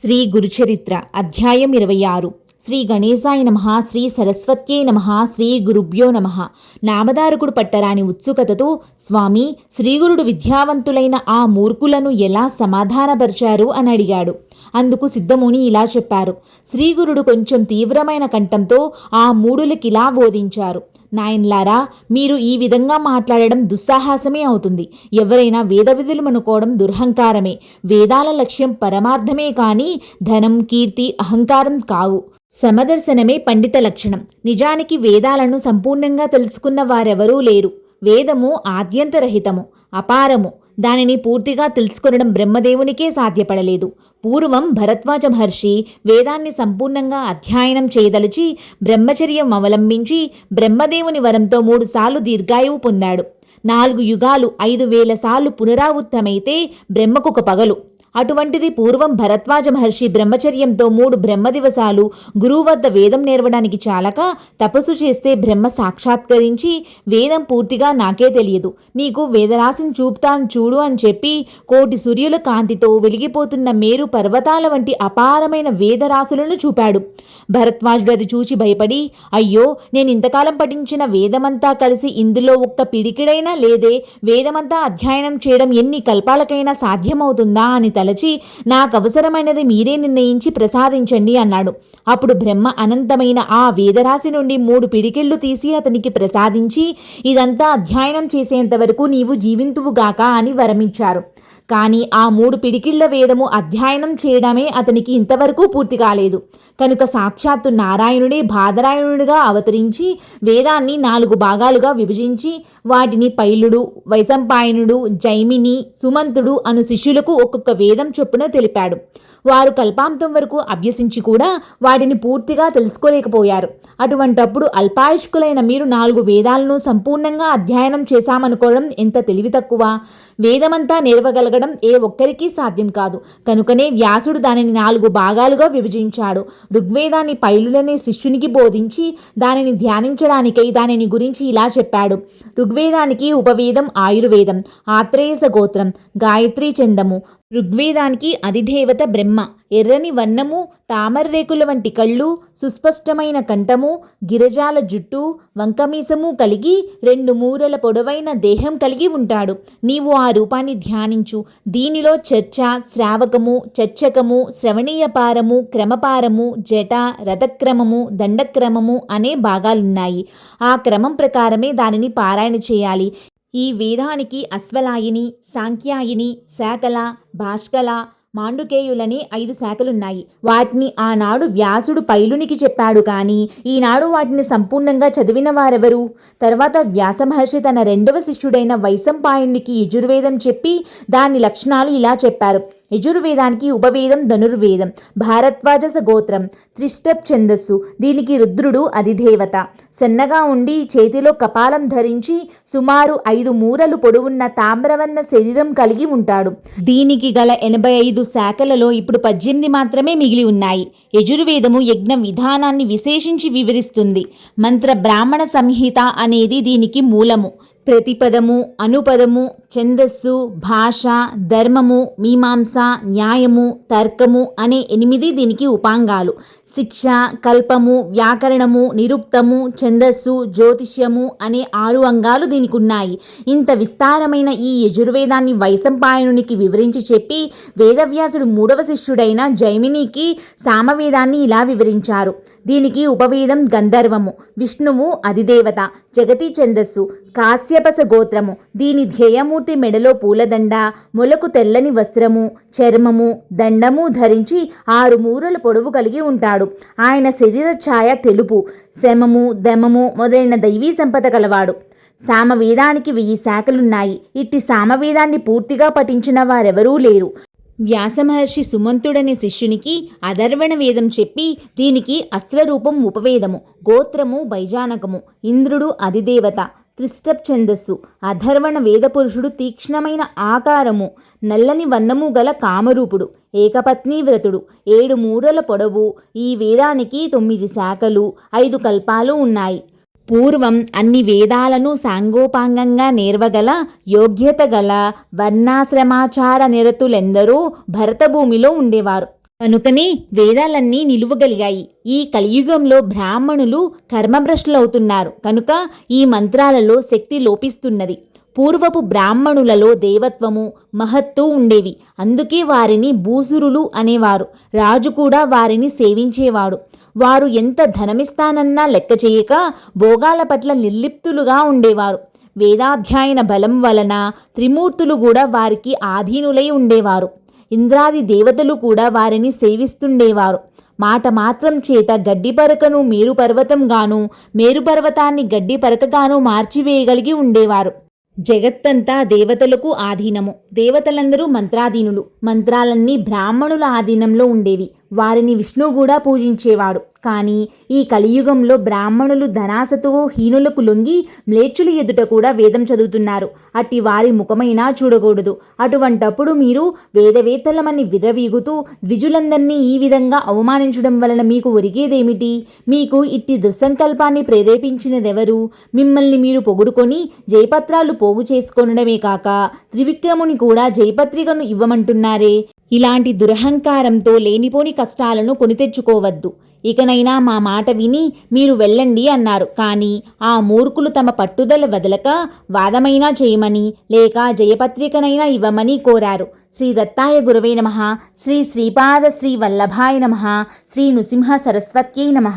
శ్రీ గురుచరిత్ర అధ్యాయం ఇరవై ఆరు. శ్రీ గణేశాయ నమ శ్రీ సరస్వత్యే నమ శ్రీ గురుభ్యో నమ. నామదారకుడు పట్టరాని ఉత్సుకతతో స్వామి శ్రీగురుడు విద్యావంతులైన ఆ మూర్ఖులను ఎలా సమాధానపరిచారు అని అడిగాడు. అందుకు సిద్ధముని ఇలా చెప్పారు. శ్రీగురుడు కొంచెం తీవ్రమైన కంఠంతో ఆ మూడులకిలా బోధించారు. నాయన్లారా మీరు ఈ విధంగా మాట్లాడడం దుస్సాహసమే అవుతుంది. ఎవరైనా వేద విధులు అనుకోవడం దుర్హంకారమే. వేదాల లక్ష్యం పరమార్థమే కానీ ధనం కీర్తి అహంకారం కావు. సమదర్శనమే పండిత లక్షణం. నిజానికి వేదాలను సంపూర్ణంగా తెలుసుకున్న వారెవరూ లేరు. వేదము ఆద్యంతరహితము అపారము. దానిని పూర్తిగా తెలుసుకొనడం బ్రహ్మదేవునికే సాధ్యపడలేదు. పూర్వం భరద్వాజ మహర్షి వేదాన్ని సంపూర్ణంగా అధ్యయనం చేయదలిచి బ్రహ్మచర్యం అవలంబించి బ్రహ్మదేవుని వరంతో మూడుసార్లు దీర్ఘాయువు పొందాడు. నాలుగు యుగాలు ఐదు వేల సార్లు పునరావృత్తమైతే బ్రహ్మకొక పగలు. అటువంటిది పూర్వం భరద్వాజ మహర్షి బ్రహ్మచర్యంతో మూడు బ్రహ్మ దివసాలు గురువు వద్ద వేదం నేర్వడానికి చాలక తపస్సు చేస్తే బ్రహ్మ సాక్షాత్కరించి వేదం పూర్తిగా నాకే తెలియదు. నీకు వేదరాశిని చూపుతాను చూడు అని చెప్పి కోటి సూర్యుల కాంతితో వెలిగిపోతున్న మేరు పర్వతాల వంటి అపారమైన వేదరాశులను చూపాడు. భరద్వాజుడు అది చూచి భయపడి అయ్యో నేను ఇంతకాలం పఠించిన వేదమంతా కలిసి ఇందులో ఒక్క పిడికిడైనా లేదే వేదమంతా అధ్యయనం చేయడం ఎన్ని కల్పాలకైనా సాధ్యమవుతుందా అని తలచి నాకు అవసరమైనది మీరే నిర్ణయించి ప్రసాదించండి అన్నాడు. అప్పుడు బ్రహ్మ అనంతమైన ఆ వేదరాశి నుండి మూడు పిడికిళ్ళు తీసి అతనికి ప్రసాదించి ఇదంతా అధ్యయనం చేసేంత వరకు నీవు జీవింతువుగాక అని వరమిచ్చారు. కానీ ఆ మూడు పిడికిళ్ళ వేదము అధ్యయనం చేయడమే అతనికి ఇంతవరకు పూర్తి కాలేదు. కనుక సాక్షాత్తు నారాయణుడే బాదరాయణుడిగా అవతరించి వేదాన్ని నాలుగు భాగాలుగా విభజించి వాటిని పైలుడు వైశంపాయనుడు జైమిని సుమంతుడు అను శిష్యులకు ఒక్కొక్క వేద చొప్పున తెలిపాడు. వారు కల్పాంతం వరకు అభ్యసించి కూడా వాటిని పూర్తిగా తెలుసుకోలేకపోయారు. అటువంటప్పుడు అల్పాయుష్కులైన మీరు నాలుగు వేదాలను సంపూర్ణంగా అధ్యయనం చేశామనుకోవడం ఎంత తెలివి తక్కువ? వేదమంతా నేర్వగలగడం ఏ ఒక్కరికి సాధ్యం కాదు. కనుకనే వ్యాసుడు దానిని నాలుగు భాగాలుగా విభజించాడు. ఋగ్వేదాన్ని పైలులనే శిష్యునికి బోధించి దానిని ధ్యానించడానికై దానిని గురించి ఇలా చెప్పాడు. ఋగ్వేదానికి ఉపవేదం ఆయుర్వేదం ఆత్రేయస గోత్రం గాయత్రీ చందము. ఋగ్వేదానికి అధిదేవత బ్రహ్మ ఎర్రని వన్నము తామరరేకుల వంటి కళ్ళు సుస్పష్టమైన కంఠము గిరజాల జుట్టు వంకమీసము కలిగి రెండు మూరల పొడవైన దేహం కలిగి ఉంటాడు. నీవు ఆ రూపాన్ని ధ్యానించు. దీనిలో చర్చ శ్రావకము చర్చకము శ్రవణీయపారము క్రమపారము జట రథక్రమము దండక్రమము అనే భాగాలున్నాయి. ఆ క్రమం ప్రకారమే దానిని పారాయణ చేయాలి. ఈ వేదానికి అశ్వలాయిని సాంఖ్యాయిని శాకల భాష్కల మాండుకేయులని ఐదు శాఖలున్నాయి. వాటిని ఆనాడు వ్యాసుడు పైలునికి చెప్పాడు కానీ ఈనాడు వాటిని సంపూర్ణంగా చదివిన వారెవరు? తర్వాత వ్యాస మహర్షి తన రెండవ శిష్యుడైన వైశంపాయనునికి యజుర్వేదం చెప్పి దాని లక్షణాలు ఇలా చెప్పారు. యజుర్వేదానికి ఉపవేదం ధనుర్వేదం భారద్వాజస గోత్రం త్రిష్టప్ ఛందస్సు దీనికి రుద్రుడు అధిదేవత. సన్నగా ఉండి చేతిలో కపాలం ధరించి సుమారు ఐదు మూరలు పొడవున్న తామ్రవర్ణ శరీరం కలిగి ఉంటాడు. దీనికి గల ఎనభై ఐదు శాఖలలో ఇప్పుడు పద్దెనిమిది మాత్రమే మిగిలి ఉన్నాయి. యజుర్వేదము యజ్ఞ విధానాన్ని విశేషించి వివరిస్తుంది. మంత్ర బ్రాహ్మణ సంహిత అనేది దీనికి మూలము. ప్రతిపదము అనుపదము ఛందస్సు భాష ధర్మము మీమాంస న్యాయము తర్కము అనే ఎనిమిది దీనికి ఉపాంగాలు. శిక్ష కల్పము వ్యాకరణము నిరుక్తము ఛందస్సు జ్యోతిష్యము అనే ఆరు అంగాలు దీనికి ఉన్నాయి ఇంత విస్తారమైన ఈ యజుర్వేదాన్ని వైశంపాయనునికి వివరించి చెప్పి వేదవ్యాసుడు మూడవ శిష్యుడైన జైమినికి సామవేదాన్ని ఇలా వివరించారు. దీనికి ఉపవేదం గంధర్వము విష్ణువు అధిదేవత జగతి ఛందస్సు కాశ్యపస గోత్రము. దీని ధ్యేయము ధ్యేయమూర్తి మెడలో పూలదండ మొలకు తెల్లని వస్త్రము చర్మము దండము ధరించి ఆరు మూరల పొడవు కలిగి ఉంటాడు. ఆయన శరీర ఛాయ తెలుపు శమము దమము మొదలైన దైవీ సంపద కలవాడు. సామవేదానికి వెయ్యి శాఖలున్నాయి. ఇట్టి సామవేదాన్ని పూర్తిగా పఠించిన వారెవరూ లేరు. వ్యాసమహర్షి సుమంతుడనే శిష్యునికి అధర్వణ వేదం చెప్పి దీనికి అస్త్రరూపం ఉపవేదము గోత్రము బైజానకము ఇంద్రుడు అధిదేవత త్రిష్టప్ ఛందస్సు అధర్వణ వేదపురుషుడు తీక్ష్ణమైన ఆకారము నల్లని వన్నము గల కామరూపుడు ఏకపత్ని వ్రతుడు ఏడు మూరల పొడవు ఈ వేదానికి తొమ్మిది శాఖలు ఐదు కల్పాలు ఉన్నాయి. పూర్వం అన్ని వేదాలను సాంగోపాంగంగా నేర్వగల యోగ్యత గల వర్ణాశ్రమాచార నిరతులెందరూ భరతభూమిలో ఉండేవారు. కనుకనే వేదాలన్నీ నిలువగలిగాయి. ఈ కలియుగంలో బ్రాహ్మణులు కర్మభ్రష్టులవుతున్నారు. కనుక ఈ మంత్రాలలో శక్తి లోపిస్తున్నది. పూర్వపు బ్రాహ్మణులలో దేవత్వము మహత్తు ఉండేవి. అందుకే వారిని భూసురులు అనేవారు. రాజు కూడా వారిని సేవించేవాడు. వారు ఎంత ధనమిస్తానన్నా లెక్క చేయక భోగాల పట్ల నిర్లిప్తులుగా ఉండేవారు. వేదాధ్యాయన బలం వలన త్రిమూర్తులు కూడా వారికి ఆధీనులై ఉండేవారు. ఇంద్రాది దేవతలు కూడా వారిని సేవిస్తుండేవారు. మాట మాత్రం చేత గడ్డి పరకను మేరు పర్వతంగాను మేరు పర్వతాన్ని గడ్డి పరకగాను మార్చివేయగలిగి ఉండేవారు. జగత్తంతా దేవతలకు ఆధీనము. దేవతలందరూ మంత్రాధీనులు. మంత్రాలన్నీ బ్రాహ్మణుల ఆధీనంలో ఉండేవి. వారిని విష్ణువు కూడా పూజించేవాడు. కానీ ఈ కలియుగంలో బ్రాహ్మణులు ధనాసతో హీనులకు లొంగి మ్లేచ్చుల ఎదుట కూడా వేదం చదువుతున్నారు. అట్టి వారి ముఖమైనా చూడకూడదు. అటువంటప్పుడు మీరు వేదవేత్తలమని విరవీగుతూ ద్విజులందరినీ ఈ విధంగా అవమానించడం వలన మీకు ఒరిగేదేమిటి? మీకు ఇట్టి దుస్సంకల్పాన్ని ప్రేరేపించినదెవరు? మిమ్మల్ని మీరు పొగుడుకొని జయపత్రాలు పోగు చేసుకొనడమే కాక త్రివిక్రముని కూడా జయపత్రికను ఇవ్వమంటున్నారే? ఇలాంటి దురహంకారంతో లేనిపోని కష్టాలను కొని తెచ్చుకోవద్దు ఇకనైనా మా మాట విని మీరు వెళ్ళండి అన్నారు. కానీ ఆ మూర్ఖులు తమ పట్టుదల వదలక వాదమైనా చేయమని లేక జయపత్రికనైనా ఇవ్వమని కోరారు. శ్రీ దత్తాయ గురవే నమ. శ్రీ శ్రీపాద శ్రీ వల్లభాయ నమ. శ్రీ నృసింహ సరస్వత్యై నమ.